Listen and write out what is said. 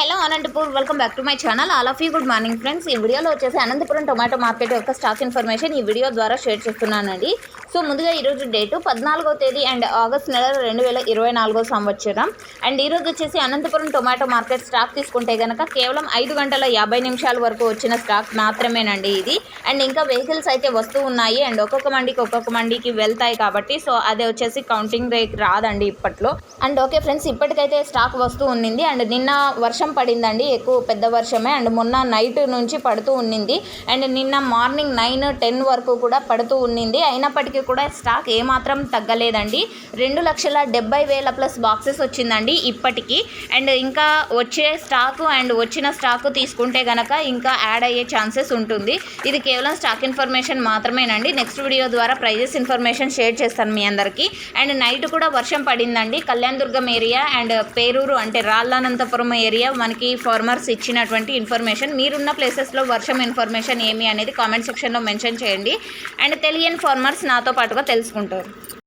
hello. Anantapur welcome back to my channel all of you good morning friends ఈ వీడియోలో వచ్చేసి Anantapuram tomato market యొక్క stock information ఈ video ద్వారా షేర్ చేస్తున్నానండి. సో ముందుగా ఈరోజు డేటు పద్నాలుగో తేదీ అండ్ ఆగస్ట్ నెల రెండు వేల ఇరవై నాలుగో సంవత్సరం. అండ్ ఈరోజు వచ్చేసి అనంతపురం టొమాటో మార్కెట్ స్టాక్ తీసుకుంటే కనుక కేవలం ఐదు గంటల యాభై నిమిషాల వరకు వచ్చిన స్టాక్ మాత్రమేనండి ఇది. అండ్ ఇంకా వెహికల్స్ అయితే వస్తూ ఉన్నాయి. అండ్ ఒక్కొక్క మండికి ఒక్కొక్క మండికి వెళ్తాయి కాబట్టి సో అదే వచ్చేసి కౌంటింగ్ రేట్ రాదండి ఇప్పట్లో. అండ్ ఓకే ఫ్రెండ్స్ ఇప్పటికైతే స్టాక్ వస్తూ ఉండింది అండ్ నిన్న వర్షం పడిందండి ఎక్కువ పెద్ద వర్షమే. అండ్ మొన్న నైట్ నుంచి పడుతూ ఉన్నింది. అండ్ నిన్న మార్నింగ్ నైన్ టెన్ వరకు కూడా పడుతూ ఉన్నింది. అయినప్పటికీ కూడా స్టాక్ ఏమాత్రం తగ్గలేదండి. రెండు లక్షల డెబ్బై వేల ప్లస్ బాక్సెస్ వచ్చిందండి ఇప్పటికీ. అండ్ ఇంకా వచ్చే స్టాక్ అండ్ వచ్చిన స్టాక్ తీసుకుంటే కనుక ఇంకా యాడ్ అయ్యే ఛాన్సెస్ ఉంటుంది. ఇది కేవలం స్టాక్ ఇన్ఫర్మేషన్ మాత్రమేనండి. నెక్స్ట్ వీడియో ద్వారా ప్రైజెస్ ఇన్ఫర్మేషన్ షేర్ చేస్తాను మీ అందరికీ. అండ్ నైట్ కూడా వర్షం పడిందండి. కళ్యాణ్ దుర్గం ఏరియా అండ్ పేరూరు అంటే రాళ్ళానంతపురం ఏరియా మనకి ఫార్మర్స్ ఇచ్చినటువంటి ఇన్ఫర్మేషన్ మీరున్న ప్లేసెస్లో వర్షం ఇన్ఫర్మేషన్ ఏమి అనేది కామెంట్ సెక్షన్లో మెన్షన్ చేయండి. అండ్ తెలియని ఫార్మర్స్ నాతో పాటుగా తెలుసుకుంటారు.